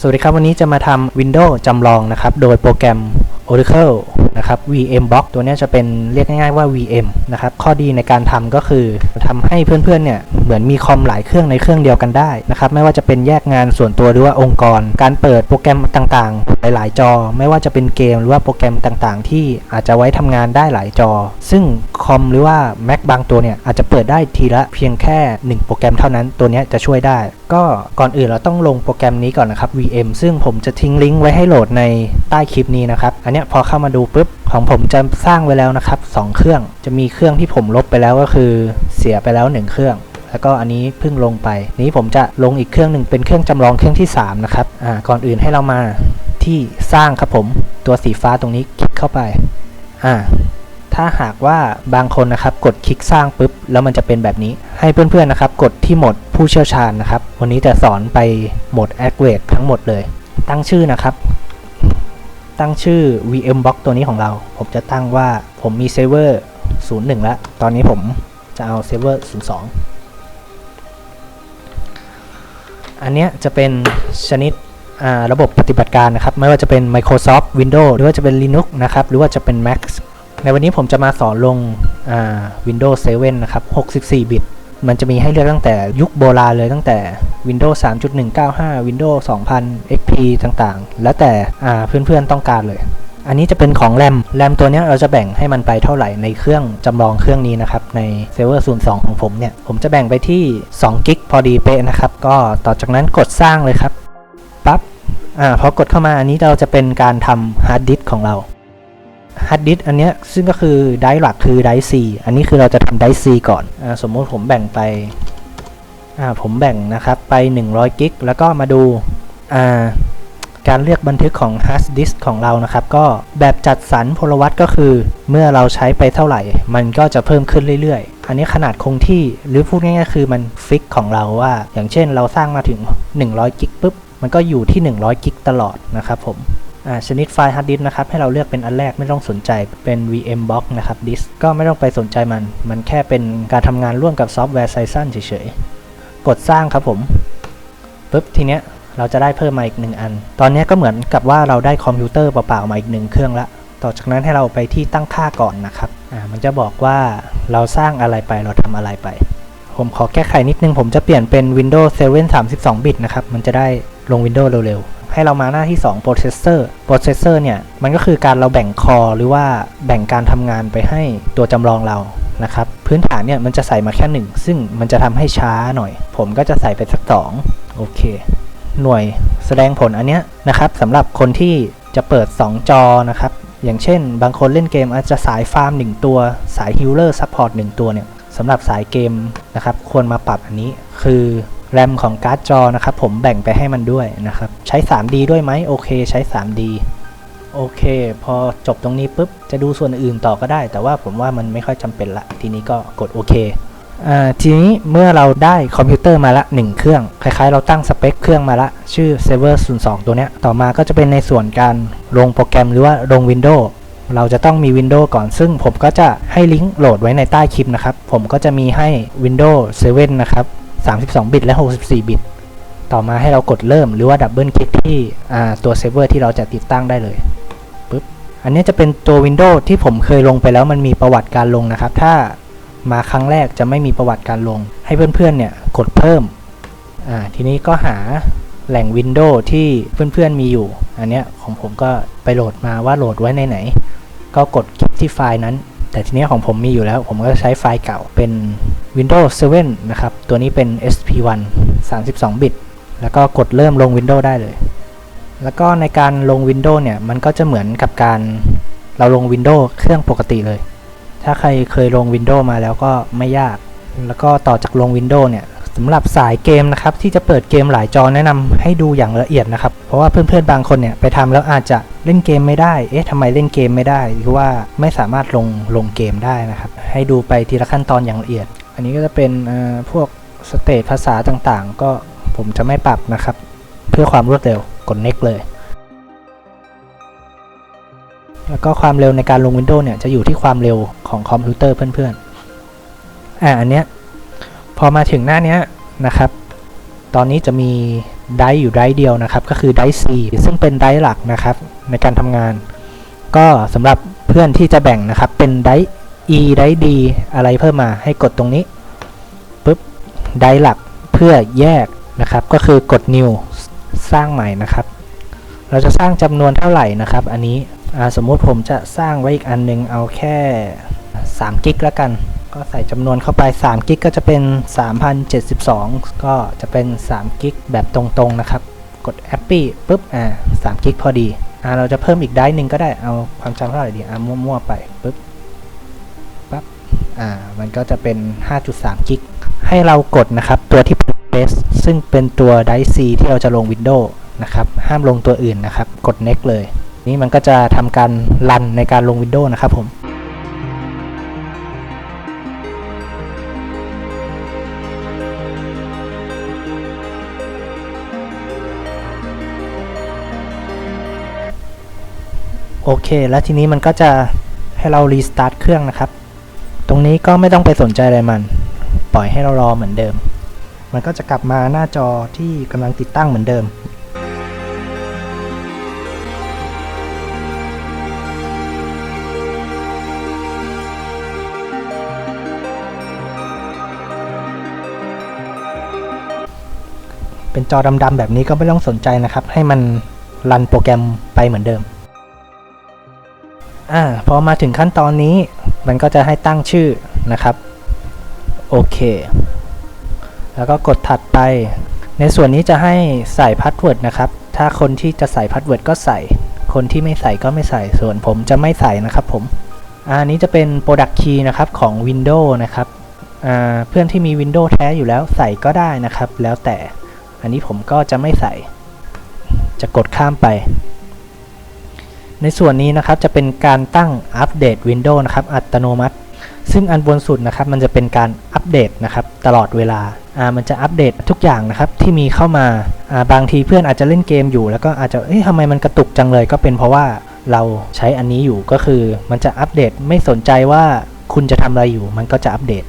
สวัสดีครับ วันนี้จะมาทำ Windows จำลองนะครับ โดยโปรแกรม Oracle นะครับ VM Box ตัวนี้จะเป็นเรียกง่ายๆว่า VM นะครับ ข้อดีในการทำก็คือ ทำให้เพื่อนๆเนี่ยเหมือนมีคอมหลายเครื่องในเครื่องเดียวกันได้นะครับไม่ว่าจะเป็นแยกงานส่วนตัวหรือว่าองค์กร การเปิดโปรแกรมต่างๆ หลายๆจอ ไม่ว่าจะเป็นเกมหรือว่าโปรแกรมต่างๆ ที่อาจจะไว้ทำงานได้หลายจอ ซึ่งคอมหรือว่า Mac บางตัวเนี่ยอาจจะเปิดได้ทีละเพียงแค่ 1 โปรแกรมเท่านั้นตัวนี้จะช่วยได้ ก็ก่อนอื่นเราต้องลงโปรแกรมนี้ก่อนนะครับ VM ซึ่งผมจะทิ้งลิงก์ไว้ให้โหลดในใต้คลิปนี้นะครับ อันนี้พอเข้ามาดูปุ๊บของผมจะสร้างไว้แล้วนะครับ 2 เครื่องจะมีเครื่องที่ผมลบไปแล้วก็คือ เสียไปแล้ว 1 เครื่อง แล้วก็อันนี้เพิ่งลงไป นี้ผมจะลงอีกเครื่องหนึ่งเป็นเครื่องจำลองเครื่องที่ 3 นะครับอ่าก่อนอื่นให้เรามาที่สร้างครับผมตัวสีฟ้าตรงนี้คลิกเข้าไปอ่าถ้าหากว่าบางคนนะครับกดคลิกสร้างปุ๊บแล้วมันจะเป็นแบบนี้ ให้เพื่อนๆนะครับ กดที่หมดผู้เชี่ยวชาญนะครับ วันนี้จะสอนไปโหมด a c t i v a t e ทั้งหมดเลย ตั้งชื่อนะครับ ตั้งชื่อ VM Box ตัวนี้ของเรา ผมจะตั้งว่าผมมีเซิร์ฟเวอร์01แล้วตอนนี้ผม จะเอาเซิร์ฟเวอร์02 อันเนี้ยจะเป็นชนิดระบบปฏิบัติการนะครับ ไม่ว่าจะเป็น Microsoft Windows หรือว่าจะเป็น Linux นะครับ หรือว่าจะเป็น Mac ในวันนี้ผมจะมาสอนลง Windows 7 นะครับ 64 บิต มันจะมีให้เลือกตั้งแต่ยุคโบราณเลยตั้งแต่ Windows 3.195 Windows 2000 XP ต่างๆ แล้วแต่เพื่อนๆต้องการเลย อันนี้จะเป็นของแรมแรมตัวนี้เราจะแบ่งให้มันไปเท่าไหร่ในเครื่องจำลองเครื่องนี้นะครับ ในเซิร์ฟเวอร์02 ของผมเนี่ย ผมจะแบ่งไปที่2กิกพอดีเป๊ะนะครับ ก็ต่อจากนั้นกดสร้างเลยครับปั๊บอ่าพอกดเข้ามาอันนี้เราจะเป็นการทำฮาร์ดดิสของเราฮาร์ดดิสอันนี้ซึ่งก็คือไดร์หลักคือไดร์ C อันนี้คือเราจะทำไดร์ C ก่อนอ่าสมมุติผมแบ่งไปอ่าผมแบ่งนะครับไป100กิกแล้วก็มาดูอ่า การเลือกบันทึกของฮาร์ดดิสก์ของเรานะครับ ก็แบบจัดสรรพลวัตก็คือ เมื่อเราใช้ไปเท่าไหร่ มันก็จะเพิ่มขึ้นเรื่อยๆ อันนี้ขนาดคงที่หรือพูดง่ายๆคือมันฟิกของเราว่า อย่างเช่นเราสร้างมาถึง 100 กิกปุ๊บ มันก็อยู่ที่ 100 กิกตลอดนะครับผมอ่าชนิดไฟล์ฮาร์ดดิสนะครับ ให้เราเลือกเป็นอันแรกไม่ต้องสนใจเป็น VM box นะครับดิสก็ไม่ต้องไปสนใจมัน มันแค่เป็นการทำงานร่วมกับซอฟต์แวร์ไซซันเฉยๆ กดสร้างครับผมปุ๊บทีเนี้ย เราจะได้เพิ่มมาอีกหนึ่งอัน ตอนนี้ก็เหมือนกับว่าเราได้คอมพิวเตอร์เปล่าๆมาอีกหนึ่งเครื่องละ ต่อจากนั้นให้เราไปที่ตั้งค่าก่อนนะครับอ่ามันจะบอกว่าเราสร้างอะไรไปเราทำอะไรไป ผมขอแก้ไขนิดนึง ผมจะเปลี่ยนเป็น Windows 7 32 บิตนะครับ มันจะได้ลง Windows เร็วๆ ให้เรามาหน้าที่ 2 Processor Processor เนี่ยมันก็คือการเราแบ่งคอหรือว่าแบ่งการทำงานไปให้ตัวจำลองเรานะครับพื้นฐานเนี่ยมันจะใส่มาแค่ 1 ซึ่งมันจะทำให้ช้าหน่อย ผมก็จะใส่ไปสัก 2 โอเค หน่วยแสดงผลอันเนี้ยนะครับสำหรับคนที่จะเปิด 2 จอนะครับ อย่างเช่น บางคนเล่นเกมอาจจะสายฟาร์ม 1 ตัว สายฮิลเลอร์ซัพพอร์ต1ตัวเนี่ยสำหรับสายเกมนะครับ ควรมาปรับอันนี้คือแรมของการ์ดจอนะครับ ผมแบ่งไปให้มันด้วยนะครับ ใช้ 3D ด้วยไหมโอเคใช้ 3D โอเค พอจบตรงนี้ปุ๊บ จะดูส่วนอื่นต่อก็ได้ แต่ว่าผมว่ามันไม่ค่อยจำเป็นละ ทีนี้ก็กดโอเค ทีนี้เมื่อเราได้คอมพิวเตอร์มาละ 1 เครื่อง คล้ายๆ เราตั้งสเปคเครื่องมาละ ชื่อ Server 02 ตัวเนี้ย ต่อมาก็จะเป็นในส่วนการลงโปรแกรมหรือว่าลง Windows เราจะต้องมี Windows ก่อน ซึ่งผมก็จะให้ลิงก์โหลดไว้ในใต้คลิปนะครับ ผมก็จะมีให้ Windows 7 นะครับ 32 บิตและ 64 บิต ต่อมาให้เรากดเริ่มหรือว่าดับเบิลคลิกที่ตัวเซิร์ฟเวอร์ที่เราจะติดตั้งได้เลยปุ๊บ อันนี้จะเป็นตัว Windows ที่ผมเคยลงไปแล้วมันมีประวัติการลงนะครับ ถ้า มาครั้งแรกจะไม่มีประวัติการลง ให้เพื่อนๆเนี่ยกดเพิ่มอ่าทีนี้ก็หาแหล่ง Windows ที่เพื่อนๆมีอยู่ อันเนี้ยของผมก็ไปโหลดมาว่าโหลดไว้ในไหน ก็กดคลิกที่ไฟล์นั้น แต่ทีนี้ของผมมีอยู่แล้ว ผมก็ใช้ไฟล์เก่าเป็น Windows 7 นะครับ ตัวนี้เป็น SP1 32 บิต แล้วก็กดเริ่มลง Windows ได้เลย แล้วก็ในการลง Windows เนี่ย มันก็จะเหมือนกับการเราลง Windows เครื่องปกติเลย ถ้าใครเคยลง Windows มาแล้วก็ไม่ยาก แล้วก็ต่อจากลง Windows เนี่ยสำหรับสายเกมนะครับที่จะเปิดเกมหลายจอแนะนำให้ดูอย่างละเอียดนะครับ เพราะว่าเพื่อนๆบางคนเนี่ยไปทำแล้วอาจจะเล่นเกมไม่ได้ เอ๊ะทำไมเล่นเกมไม่ได้หรือว่าไม่สามารถลงลงเกมได้นะครับ ให้ดูไปทีละขั้นตอนอย่างละเอียด อันนี้ก็จะเป็นพวกสเตทภาษาต่างๆ ก็ผมจะไม่ปรับนะครับ เพื่อความรวดเร็วกด next เลย แล้วก็ความเร็วในการลง Windows เนี่ยจะอยู่ที่ความเร็วของคอมพิวเตอร์เพื่อนๆ อ่าอันเนี้ยพอมาถึงหน้านี้นะครับ ตอนนี้จะมีไดร์อยู่ไดร์เดียวนะครับ ก็คือไดร์ C ซึ่งเป็นไดร์หลักนะครับในการทำงาน ก็สำหรับเพื่อนที่จะแบ่งนะครับเป็นไดร์ E ไดร์ D อะไรเพิ่มมาให้กดตรงนี้ปุ๊บไดร์หลักเพื่อแยกนะครับ ก็คือกด new สร้างใหม่นะครับ เราจะสร้างจำนวนเท่าไหร่นะครับ อันนี้ สมมุติผมจะสร้างไว้อีกอันหนึงเอาแค่3กิกแล้วกัน ก็ใส่จำนวนเข้าไป3กิกก็จะเป็น 3072 ก็จะเป็น3กิกแบบตรงๆนะครับ กด a p p y ปุ๊บอ่า3กิกพอดีอ่าเราจะเพิ่มอีกได้หนึ่งก็ได้เอาความจำเท่าไหร่ดีอ่ามั่วๆไปปุ๊บปั๊บอ่ามันก็จะเป็น 5.3กิกให้เรากดนะครับตัวที่เป็น base ซึ่งเป็นตัวไดร์ C ที่เราจะลง Windows นะครับห้ามลงตัวอื่นนะครับ กด next เลย นี่มันก็จะทำการรันในการลง Windows นะครับผมโอเค แล้วทีนี้มันก็จะให้เรารีสตาร์ทเครื่องนะครับ ตรงนี้ก็ไม่ต้องไปสนใจอะไรมัน ปล่อยให้เรารอเหมือนเดิม มันก็จะกลับมาหน้าจอที่กำลังติดตั้งเหมือนเดิม เป็นจอดำๆแบบนี้ก็ไม่ต้องสนใจนะครับ ให้มันรันโปรแกรมไปเหมือนเดิม อ่าพอมาถึงขั้นตอนนี้ มันก็จะให้ตั้งชื่อนะครับ โอเค แล้วก็กดถัดไป ในส่วนนี้จะให้ใส่พาสเวิร์ดนะครับ ถ้าคนที่จะใส่พาสเวิร์ดก็ใส่ คนที่ไม่ใส่ก็ไม่ใส่ ส่วนผมจะไม่ใส่นะครับผม อันนี้จะเป็น Product Key นะครับของ Windows นะครับอ่าเพื่อนที่มี Windows แท้อยู่แล้วใส่ก็ได้นะครับ แล้วแต่ อันนี้ผมก็จะไม่ใส่ จะกดข้ามไป ในส่วนนี้นะครับจะเป็นการตั้งอัปเดต Windows นะครับ อัตโนมัติ ซึ่งอันบนสุดนะครับ มันจะเป็นการอัปเดตนะครับ ตลอดเวลาอ่ามันจะอัปเดตทุกอย่างนะครับที่มีเข้ามาอ่าบางทีเพื่อนอาจจะเล่นเกมอยู่ แล้วก็อาจจะเอ้ยทำไมมันกระตุกจังเลย ก็เป็นเพราะว่าเราใช้อันนี้อยู่ก็คือ มันจะอัปเดตไม่สนใจว่าคุณจะทำอะไรอยู่ มันก็จะอัปเดต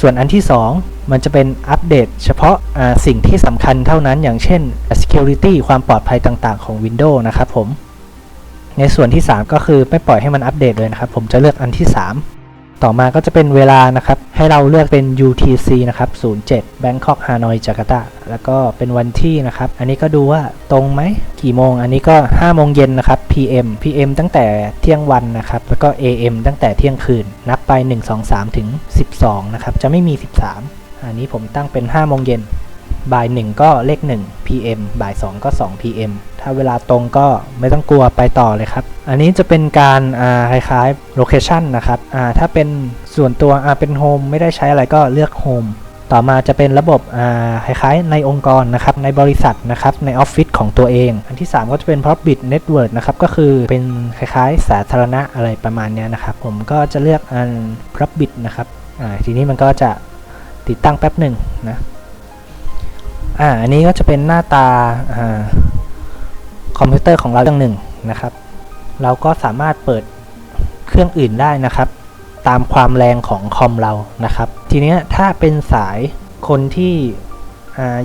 ส่วนอันที่ 2 มันจะเป็นอัปเดตเฉพาะะสิ่งที่สำคัญเท่านั้นอย่างเช่น security ความปลอดภัยต่างๆ ของ Windows นะครับผม ในส่วนที่ 3 ก็คือไม่ปล่อยให้มันอัปเดตเลยนะครับ ผมจะเลือกอันที่ 3 ต่อมาก็จะเป็นเวลานะครับ ให้เราเลือกเป็น UTC นะครับ 07 Bangkok Hanoi Jakarta แล้วก็เป็นวันที่นะครับ อันนี้ก็ดูว่าตรงไหม กี่โมง อันนี้ก็ 5 โมงเย็นนะครับ PM PM ตั้งแต่เที่ยงวันนะครับ แล้วก็ AM ตั้งแต่เที่ยงคืน นับไป 1 2 3 ถึง 12 นะครับ จะไม่มี 13 อันนี้ผมตั้งเป็น 5 โมงเย็น บ่ายหนึ่งก็เลข 1 PM บ่าย 2 ก็ 2 PM ถ้าเวลาตรงก็ไม่ต้องกลัวไปต่อเลยครับ อันนี้จะเป็นการคล้ายๆ location นะครับถ้าเป็นส่วนตัวเป็น home ไม่ได้ใช้อะไรก็เลือก home ต่อมาจะเป็นระบบคล้ายๆในองค์กรนะครับในบริษัทนะครับในออฟฟิศของตัวเอง อันที่ 3 ก็จะเป็น Profit Network นะครับก็คือเป็นคล้ายๆ สาธารณะอะไรประมาณนี้นะครับ ผมก็จะเลือกอัน Profit นะครับทีนี้มันก็จะติดตั้งแป๊บหนึ่งนะ อ่าอันนี้ก็จะเป็นหน้าตาอ่าคอมพิวเตอร์ของเราเครื่องหนึ่งนะครับ เราก็สามารถเปิดเครื่องอื่นได้นะครับ ตามความแรงของคอมเรานะครับ ทีเนี้ยถ้าเป็นสายคนที่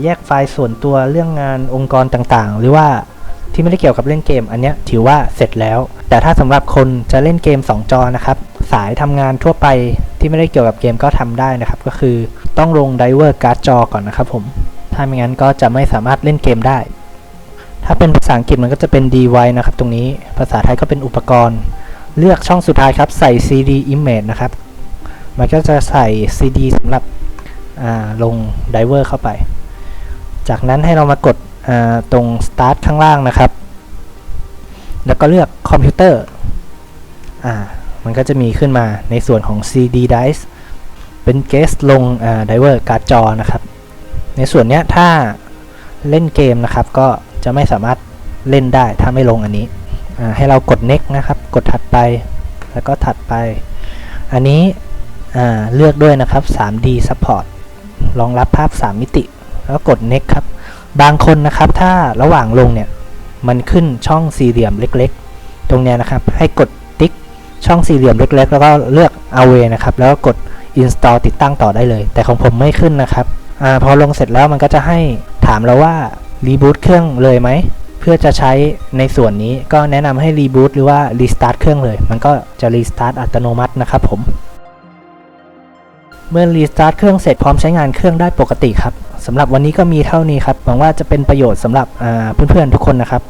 แยกไฟล์ส่วนตัวเรื่องงานองค์กรต่างๆ หรือว่าที่ไม่ได้เกี่ยวกับเล่นเกม อันเนี้ยถือว่าเสร็จแล้ว แต่ถ้าสำหรับคนจะเล่นเกม 2 จอนะครับ สายทำงานทั่วไปที่ไม่ได้เกี่ยวกับเกมก็ทำได้นะครับ ก็คือต้องลงไดเวอร์การ์ดจอก่อนนะครับผม ถ้าไม่งั้นก็จะไม่สามารถเล่นเกมได้ ถ้าเป็นภาษาอังกฤษมันก็จะเป็น device นะครับ ตรงนี้ ภาษาไทยก็เป็นอุปกรณ์ เลือกช่องสุดท้ายครับ ใส่ CD image นะครับ มันก็จะใส่ CD สำหรับลง driver เข้าไป จากนั้นให้เรามากดตรง start ข้างล่างนะครับ แล้วก็เลือกคอมพิวเตอร์มันก็จะมีขึ้นมาในส่วนของ CD drive เป็น guest ลงอ่า driver การ์ดจอนะครับ ในส่วนเนี้ยถ้าเล่นเกมนะครับ ก็จะไม่สามารถเล่นได้ถ้าไม่ลงอันนี้ ให้เรากด next นะครับ กดถัดไปแล้วก็ถัดไป อันนี้เลือกด้วยนะครับ 3D support รองรับภาพ 3 มิติ แล้วกด next ครับ บางคนนะครับถ้าระหว่างลงเนี่ย มันขึ้นช่องสี่เหลี่ยมเล็กๆ ตรงเนี้ยนะครับ ให้กดติ๊กช่องสี่เหลี่ยมเล็ก ๆ แล้วก็เลือก away นะครับ แล้วก็กด install ติดตั้งต่อได้เลย แต่ของผมไม่ขึ้นนะครับ อพอลงเสร็จแล้วมันก็จะให้ถามเราว่ารีบูตเครื่องเลยไหมเพื่อจะใช้ในส่วนนี้ก็แนะนำให้รีบูตหรือว่ารีสตาร์ทเครื่องเลย มันก็จะรีสตาร์ทอัตโนมัตินะครับผมเมื่อรีสตาร์ทเครื่องเสร็จพร้อมใช้งานเครื่องได้ปกติครับสำหรับวันนี้ก็มีเท่านี้ครับหวังว่าจะเป็นประโยชน์สำหรับเพื่อนๆทุกคนนะครับ